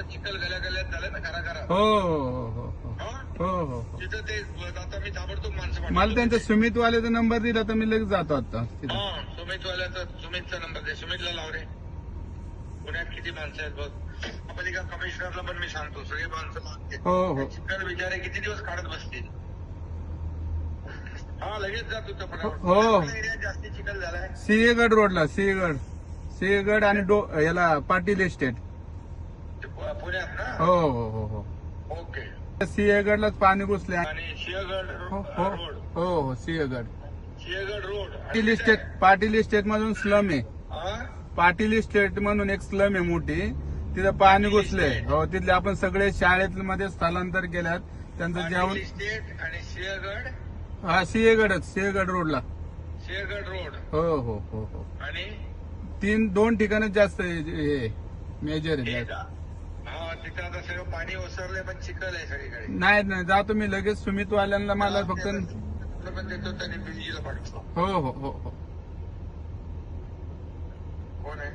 चिखल गल्यात झालं ना खरा खरा हो हो हो हो. हो? हो, हो. मी ताबडतोब माणसं मला त्यांचा सुमित वाल्याचा नंबर दिला तर मी लगेच जातो आता. सुमित वाल्याचा सुमितचा नंबर दे. सुमितला लाव रे. पुण्यात किती माणसं आहेत बघ. आपण कमिशनरला पण मी सांगतो सगळे माणसं हो हो. चिखल बिचारे किती दिवस काढत बसतील? हा लगेच जातो पण हो. हो. एरियात जास्ती चिखल झालाय. सिंहगड रोडला सिंहगड. सिंहगड आणि याला पाटील एस्टेट पुण्यात ना? हो हो हो हो. ओके. सिंहगडलाच पाणी घुसले. आणि सिंहगड हो हो रोड. हो हो Sinhagad. Sinhagad road. Patil estate Patil estate मधून स्लम आहे? पाटील इस्टेट म्हणून एक स्लम आहे मोठी. तिथं पाणी घुसले. हो तिथले आपण सगळे शाळेत मध्ये स्थलांतर केल्यात. त्यांचं जेवण इस्टेट आणि सिंहगड? हा सिंहगडच सिंहगड रोडला. सिंहगड रोड. हो हो हो हो. आणि? तीन दोन ठिकाणच जास्त हे मेजर आहे. तिथं आता सगळं पाणी ओसरलंय पण चिखल आहे सगळीकडे. नाही नाही जातो मी लगेच. सुमितवाल्यांना मला फक्त पण देतो त्यांनी बिलजीला पाठवतो. हो हो हो हो. कोण आहे?